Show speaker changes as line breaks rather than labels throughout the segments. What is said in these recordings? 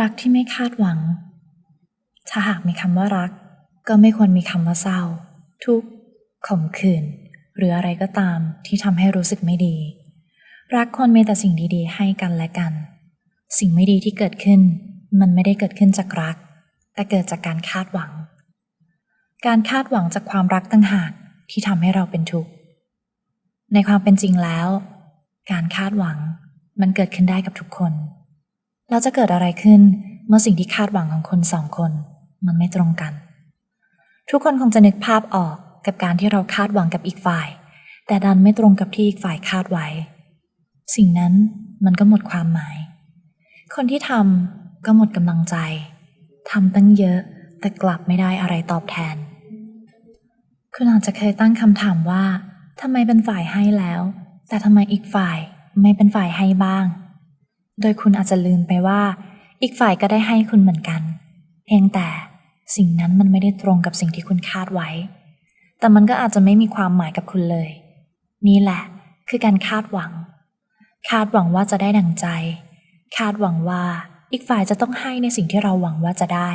รักที่ไม่คาดหวัง ถ้าหากมีคำว่ารัก ก็ไม่ควรมีคำว่าเศร้า ทุกข์ขมขื่นหรืออะไรก็ตามที่ทำให้รู้สึกไม่ดี รักควรมีแต่สิ่งดีๆ ให้กันและกัน สิ่งไม่ดีที่เกิดขึ้น มันไม่ได้เกิดขึ้นจากรัก แต่เกิดจากการคาดหวัง การคาดหวังจากความรักต่างหากที่ทำให้เราเป็นทุกข์ในความเป็นจริงแล้ว การคาดหวังมันเกิดขึ้นได้กับทุกคน แล้วจะเกิดอะไรขึ้นเมื่อสิ่งที่คาดหวังของคนสองคน มันไม่ตรงกัน ทุกคนคงจะนึกภาพออกกับการที่เราคาดหวังกับอีกฝ่าย แต่ดันไม่ตรงกับที่อีกฝ่ายคาดไว้ สิ่งนั้นมันก็หมดความหมาย คนที่ทำก็หมดกำลังใจทำตั้งเยอะแต่กลับไม่ได้อะไรตอบแทน คุณอาจจะเคยตั้งคำถามว่าทำไมเป็นฝ่ายให้แล้ว แต่ทำไมอีกฝ่ายไม่เป็นฝ่ายให้บ้าง โดยคุณอาจจะลืมไปว่า อีกฝ่ายก็ได้ให้คุณเหมือนกัน เพียงแต่สิ่งนั้นมันไม่ได้ตรงกับสิ่งที่คุณคาดไว้ แต่มันก็อาจจะไม่มีความหมายกับคุณเลย นี่แหละ คือการคาดหวัง คาดหวังว่าจะได้ดังใจ คาดหวังว่าอีกฝ่ายจะต้องให้ในสิ่งที่เราหวังว่าจะได้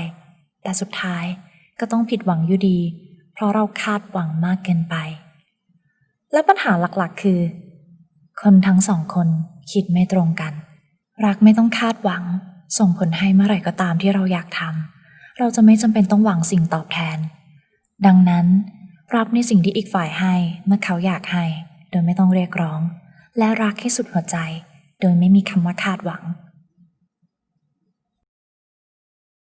แต่สุดท้ายก็ต้องผิดหวังอยู่ดี เพราะเราคาดหวังมากเกินไป และปัญหาหลักๆ คือ คนทั้งสองคนคิดไม่ตรงกัน รักไม่ต้องคาดหวัง ส่งผลให้เมื่อไหร่ก็ตามที่เราอยากทำเราจะไม่จำเป็นต้องหวังสิ่งตอบแทน ดังนั้น รับในสิ่งที่อีกฝ่ายให้เมื่อเขาอยากให้ โดยไม่ต้องเรียกร้อง และรักให้สุดหัวใจ โดยไม่มีคำว่าคาดหวัง